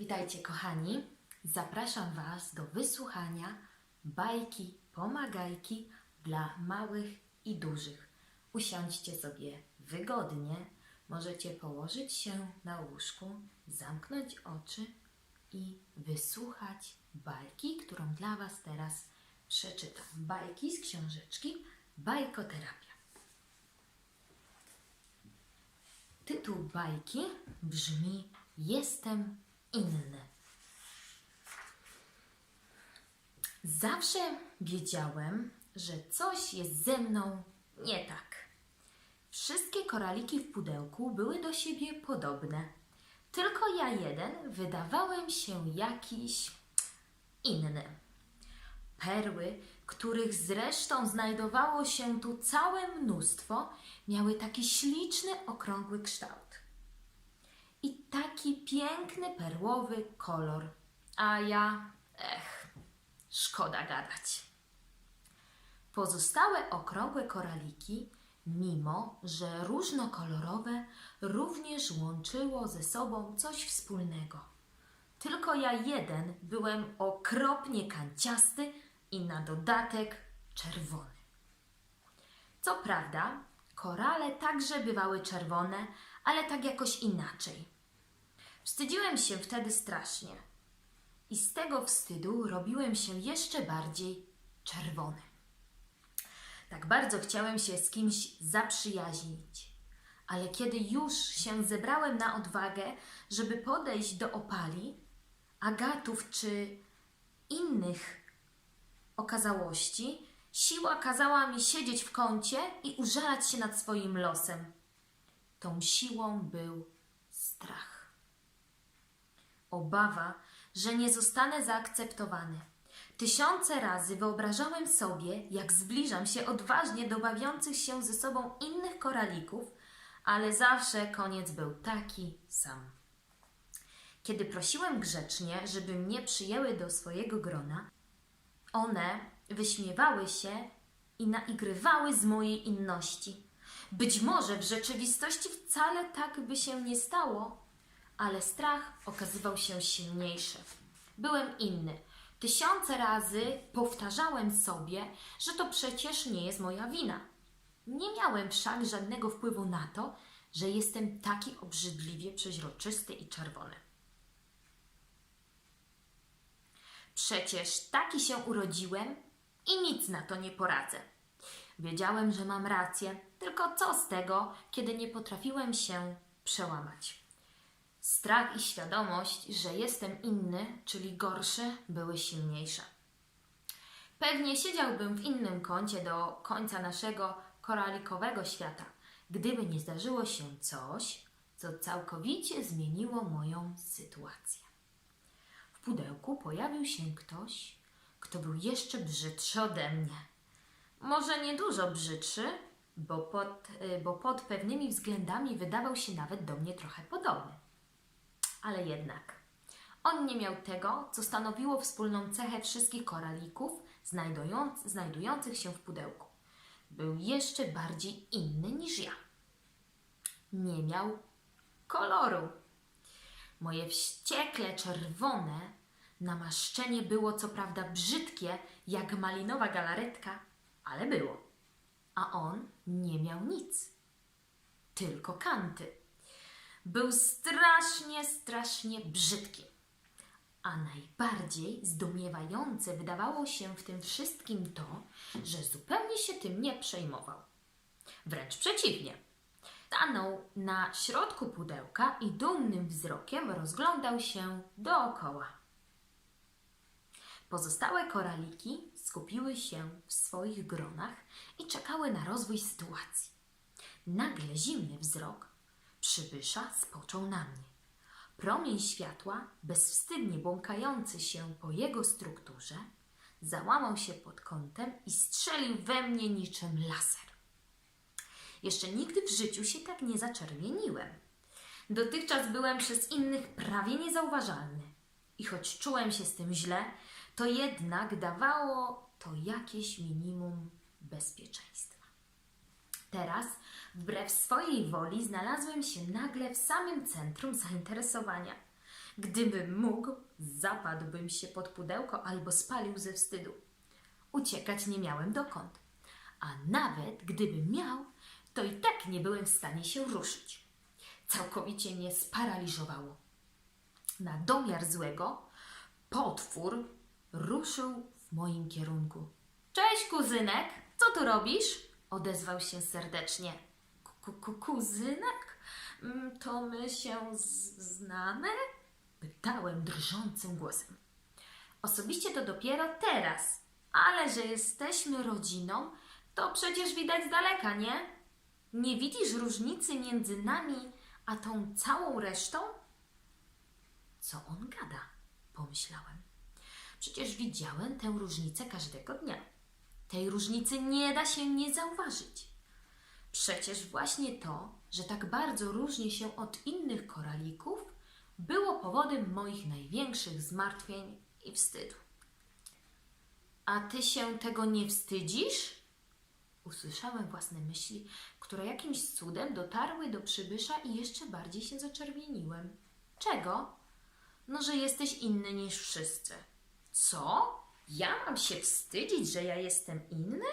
Witajcie kochani. Zapraszam Was do wysłuchania bajki Pomagajki dla małych i dużych. Usiądźcie sobie wygodnie. Możecie położyć się na łóżku, zamknąć oczy i wysłuchać bajki, którą dla Was teraz przeczytam. Bajki z książeczki Bajkoterapia. Tytuł bajki brzmi Jestem inny. Zawsze wiedziałem, że coś jest ze mną nie tak. Wszystkie koraliki w pudełku były do siebie podobne. Tylko ja jeden wydawałem się jakiś inny. Perły, których zresztą znajdowało się tu całe mnóstwo, miały taki śliczny, okrągły kształt. I taki piękny, perłowy kolor. A ja, ech, szkoda gadać. Pozostałe okrągłe koraliki, mimo że różnokolorowe, również łączyło ze sobą coś wspólnego. Tylko ja jeden byłem okropnie kanciasty i na dodatek czerwony. Co prawda, korale także bywały czerwone, ale tak jakoś inaczej. Wstydziłem się wtedy strasznie i z tego wstydu robiłem się jeszcze bardziej czerwony. Tak bardzo chciałem się z kimś zaprzyjaźnić, ale kiedy już się zebrałem na odwagę, żeby podejść do opali, agatów czy innych okazałości, siła kazała mi siedzieć w kącie i użalać się nad swoim losem. Tą siłą był strach. Obawa, że nie zostanę zaakceptowany. Tysiące razy wyobrażałem sobie, jak zbliżam się odważnie do bawiących się ze sobą innych koralików, ale zawsze koniec był taki sam. Kiedy prosiłem grzecznie, żeby mnie przyjęły do swojego grona, one wyśmiewały się i naigrywały z mojej inności. Być może w rzeczywistości wcale tak by się nie stało, ale strach okazywał się silniejszy. Byłem inny. Tysiące razy powtarzałem sobie, że to przecież nie jest moja wina. Nie miałem wszak żadnego wpływu na to, że jestem taki obrzydliwie przeźroczysty i czerwony. Przecież taki się urodziłem i nic na to nie poradzę. Wiedziałem, że mam rację, tylko co z tego, kiedy nie potrafiłem się przełamać. Strach i świadomość, że jestem inny, czyli gorszy, były silniejsze. Pewnie siedziałbym w innym kącie do końca naszego koralikowego świata, gdyby nie zdarzyło się coś, co całkowicie zmieniło moją sytuację. W pudełku pojawił się ktoś, kto był jeszcze brzydszy ode mnie. Może nie dużo brzydszy, bo pod, y, bo pod pewnymi względami wydawał się nawet do mnie trochę podobny. Ale jednak, on nie miał tego, co stanowiło wspólną cechę wszystkich koralików znajdując, znajdujących się w pudełku. Był jeszcze bardziej inny niż ja. Nie miał koloru. Moje wściekle czerwone namaszczenie było co prawda brzydkie, jak malinowa galaretka, ale było. A on nie miał nic, tylko kanty. Był strasznie, strasznie brzydki. A najbardziej zdumiewające wydawało się w tym wszystkim to, że zupełnie się tym nie przejmował. Wręcz przeciwnie. Stanął na środku pudełka i dumnym wzrokiem rozglądał się dookoła. Pozostałe koraliki skupiły się w swoich gronach i czekały na rozwój sytuacji. Nagle zimny wzrok przybysza spoczął na mnie. Promień światła, bezwstydnie błąkający się po jego strukturze, załamał się pod kątem i strzelił we mnie niczym laser. Jeszcze nigdy w życiu się tak nie zaczerwieniłem. Dotychczas byłem przez innych prawie niezauważalny. I choć czułem się z tym źle, to jednak dawało to jakieś minimum bezpieczeństwa. Teraz, wbrew swojej woli, znalazłem się nagle w samym centrum zainteresowania. Gdybym mógł, zapadłbym się pod pudełko albo spalił ze wstydu. Uciekać nie miałem dokąd. A nawet gdybym miał, to i tak nie byłem w stanie się ruszyć. Całkowicie mnie sparaliżowało. Na domiar złego potwór ruszył w moim kierunku. Cześć, kuzynek, co tu robisz? Odezwał się serdecznie. Ku- ku- Kuzynek? Mm, To my się znamy? Pytałem drżącym głosem. Osobiście to dopiero teraz, ale że jesteśmy rodziną, to przecież widać z daleka, nie? Nie widzisz różnicy między nami a tą całą resztą? Co on gada? Pomyślałem. Przecież widziałem tę różnicę każdego dnia. Tej różnicy nie da się nie zauważyć. Przecież właśnie to, że tak bardzo różni się od innych koralików, było powodem moich największych zmartwień i wstydu. A ty się tego nie wstydzisz? Usłyszałem własne myśli, które jakimś cudem dotarły do przybysza i jeszcze bardziej się zaczerwieniłem. Czego? No, że jesteś inny niż wszyscy. Co? Ja mam się wstydzić, że ja jestem inny?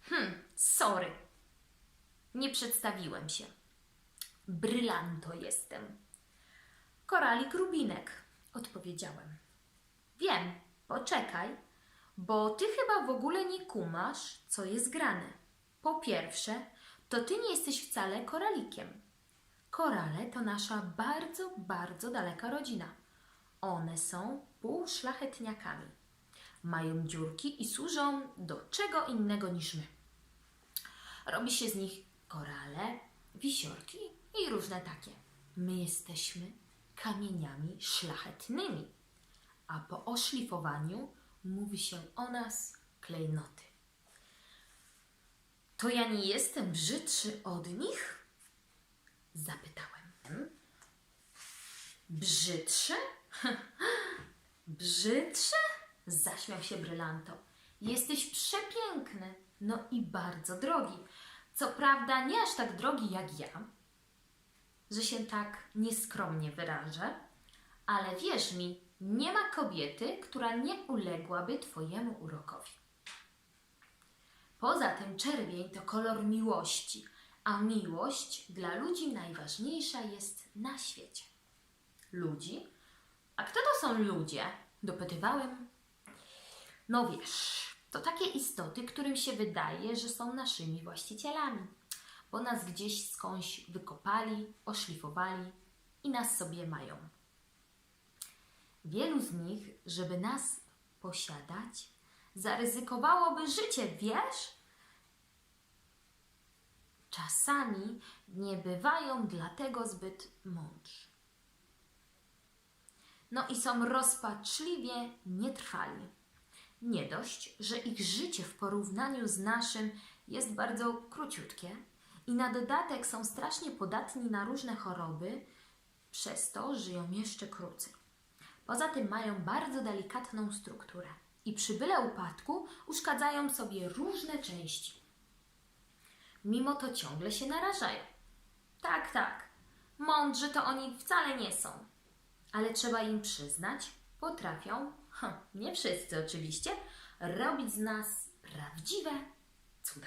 Hm, sorry. Nie przedstawiłem się. Brylanto jestem. Koralik Rubinek, odpowiedziałem. Wiem, poczekaj, bo ty chyba w ogóle nie kumasz, co jest grane. Po pierwsze, to ty nie jesteś wcale koralikiem. Korale to nasza bardzo, bardzo daleka rodzina. One są półszlachetniakami. Mają dziurki i służą do czego innego niż my. Robi się z nich korale, wisiorki i różne takie. My jesteśmy kamieniami szlachetnymi, a po oszlifowaniu mówi się o nas klejnoty. To ja nie jestem brzydszy od nich? Zapytałem. Brzydszy? Brzydszy? Zaśmiał się Brylanto. Jesteś przepiękny, no i bardzo drogi. Co prawda nie aż tak drogi jak ja, że się tak nieskromnie wyrażę, ale wierz mi, nie ma kobiety, która nie uległaby Twojemu urokowi. Poza tym czerwień to kolor miłości, a miłość dla ludzi najważniejsza jest na świecie. Ludzi? A kto to są ludzie? Dopytywałem. No wiesz, to takie istoty, którym się wydaje, że są naszymi właścicielami, bo nas gdzieś skądś wykopali, oszlifowali i nas sobie mają. Wielu z nich, żeby nas posiadać, zaryzykowałoby życie, wiesz? Czasami nie bywają dlatego zbyt mądrzy. No i są rozpaczliwie nietrwali. Nie dość, że ich życie w porównaniu z naszym jest bardzo króciutkie i na dodatek są strasznie podatni na różne choroby, przez to żyją jeszcze krócej. Poza tym mają bardzo delikatną strukturę i przy byle upadku uszkadzają sobie różne części. Mimo to ciągle się narażają. Tak, tak. Mądrzy to oni wcale nie są. Ale trzeba im przyznać, potrafią, nie wszyscy oczywiście, robić z nas prawdziwe cuda.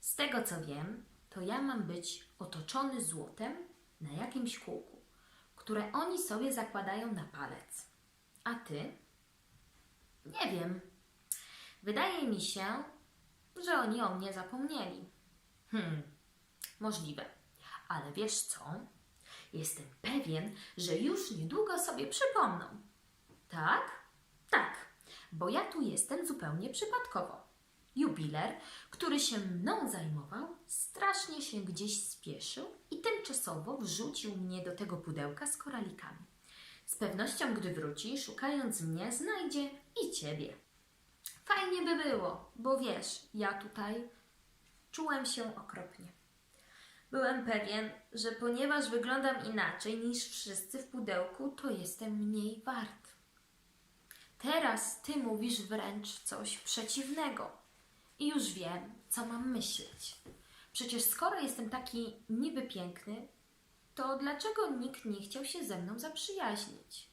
Z tego co wiem, to ja mam być otoczony złotem na jakimś kółku, które oni sobie zakładają na palec. A ty? Nie wiem. Wydaje mi się, że oni o mnie zapomnieli. Hmm, możliwe. Ale wiesz co? Jestem pewien, że już niedługo sobie przypomną. Tak? Tak, bo ja tu jestem zupełnie przypadkowo. Jubiler, który się mną zajmował, strasznie się gdzieś spieszył i tymczasowo wrzucił mnie do tego pudełka z koralikami. Z pewnością, gdy wróci, szukając mnie, znajdzie i ciebie. Fajnie by było, bo wiesz, ja tutaj czułem się okropnie. Byłem pewien, że ponieważ wyglądam inaczej niż wszyscy w pudełku, to jestem mniej wart. Teraz ty mówisz wręcz coś przeciwnego. I już wiem, co mam myśleć. Przecież skoro jestem taki niby piękny, to dlaczego nikt nie chciał się ze mną zaprzyjaźnić?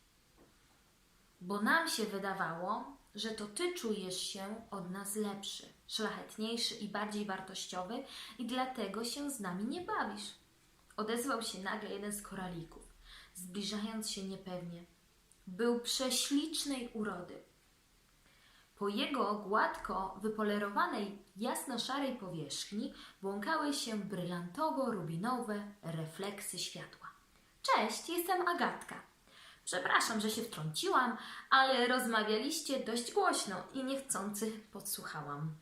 Bo nam się wydawało, że to ty czujesz się od nas lepszy, szlachetniejszy i bardziej wartościowy i dlatego się z nami nie bawisz. Odezwał się nagle jeden z koralików, zbliżając się niepewnie. Był prześlicznej urody. Po jego gładko wypolerowanej jasno-szarej powierzchni błąkały się brylantowo-rubinowe refleksy światła. Cześć, jestem Agatka. Przepraszam, że się wtrąciłam, ale rozmawialiście dość głośno i niechcący podsłuchałam.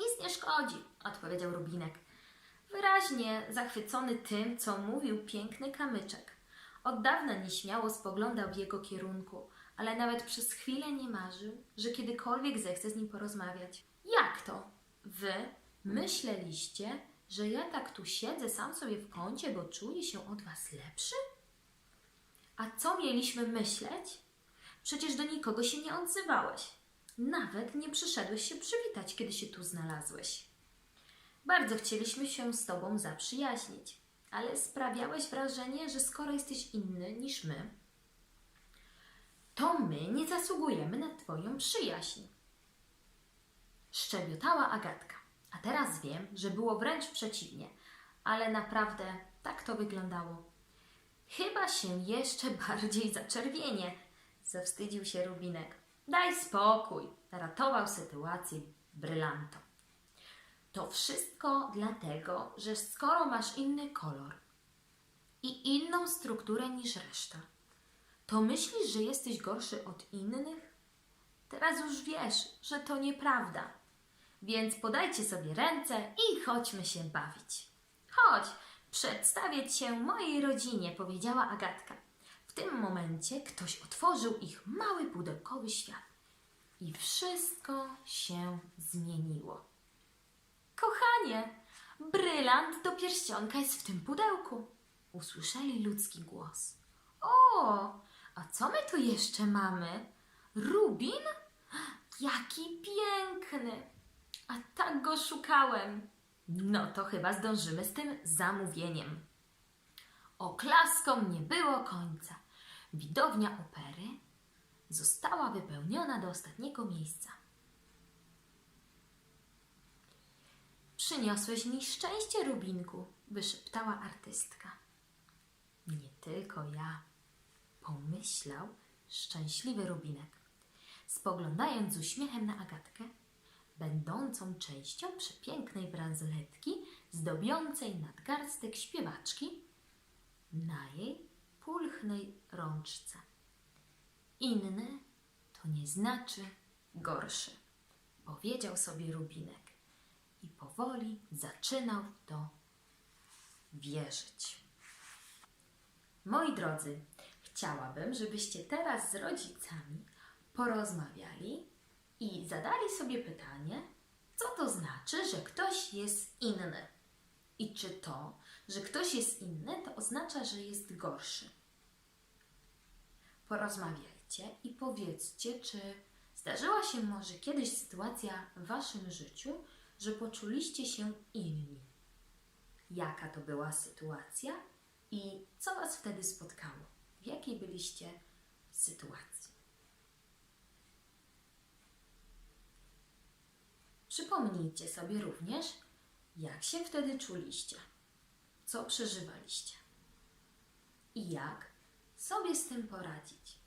Nic nie szkodzi, odpowiedział Rubinek, wyraźnie zachwycony tym, co mówił piękny kamyczek. Od dawna nieśmiało spoglądał w jego kierunku, ale nawet przez chwilę nie marzył, że kiedykolwiek zechce z nim porozmawiać. Jak to? Wy myśleliście, że ja tak tu siedzę sam sobie w kącie, bo czuję się od was lepszy? A co mieliśmy myśleć? Przecież do nikogo się nie odzywałeś. Nawet nie przyszedłeś się przywitać, kiedy się tu znalazłeś. Bardzo chcieliśmy się z tobą zaprzyjaźnić, ale sprawiałeś wrażenie, że skoro jesteś inny niż my, to my nie zasługujemy na twoją przyjaźń. Szczebiotała Agatka. A teraz wiem, że było wręcz przeciwnie, ale naprawdę tak to wyglądało. Chyba się jeszcze bardziej zaczerwienie, zawstydził się Rubinek. Daj spokój, ratował sytuację brylanto. To wszystko dlatego, że skoro masz inny kolor i inną strukturę niż reszta, to myślisz, że jesteś gorszy od innych? Teraz już wiesz, że to nieprawda. Więc podajcie sobie ręce i chodźmy się bawić. Chodź, przedstawię cię mojej rodzinie, powiedziała Agatka. W tym momencie ktoś otworzył ich mały pudełkowy świat i wszystko się zmieniło. Kochanie, brylant do pierścionka jest w tym pudełku. Usłyszeli ludzki głos. O, a co my tu jeszcze mamy? Rubin? Jaki piękny! A tak go szukałem. No to chyba zdążymy z tym zamówieniem. Oklaskom nie było końca. Widownia opery została wypełniona do ostatniego miejsca. Przyniosłeś mi szczęście, Rubinku, wyszeptała artystka. Nie tylko ja, pomyślał szczęśliwy Rubinek, spoglądając z uśmiechem na Agatkę, będącą częścią przepięknej bransoletki zdobiącej nadgarstek śpiewaczki na jej pulchnej rączce. Inny to nie znaczy gorszy, powiedział sobie Rubinek i powoli zaczynał to wierzyć. Moi drodzy, chciałabym, żebyście teraz z rodzicami porozmawiali i zadali sobie pytanie, co to znaczy, że ktoś jest inny. I czy to, że ktoś jest inny, to oznacza, że jest gorszy. Porozmawiajcie i powiedzcie, czy zdarzyła się może kiedyś sytuacja w waszym życiu, że poczuliście się inni. Jaka to była sytuacja i co was wtedy spotkało? W jakiej byliście sytuacji? Przypomnijcie sobie również, jak się wtedy czuliście, co przeżywaliście i jak sobie z tym poradzić.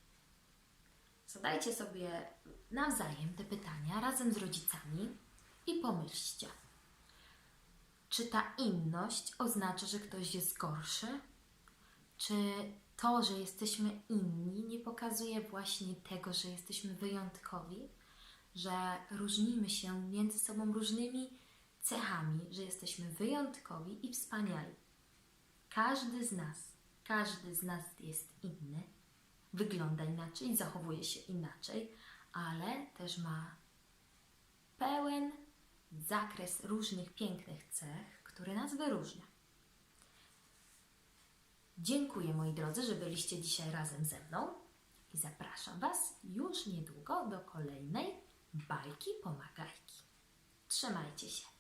Zadajcie sobie nawzajem te pytania razem z rodzicami i pomyślcie, czy ta inność oznacza, że ktoś jest gorszy? Czy to, że jesteśmy inni, nie pokazuje właśnie tego, że jesteśmy wyjątkowi? że różnimy się między sobą różnymi cechami, że jesteśmy wyjątkowi i wspaniali. Każdy z nas, każdy z nas jest inny, wygląda inaczej, zachowuje się inaczej, ale też ma pełen zakres różnych pięknych cech, które nas wyróżnia. Dziękuję moi drodzy, że byliście dzisiaj razem ze mną i zapraszam Was już niedługo do kolejnej bajki pomagajki. Trzymajcie się.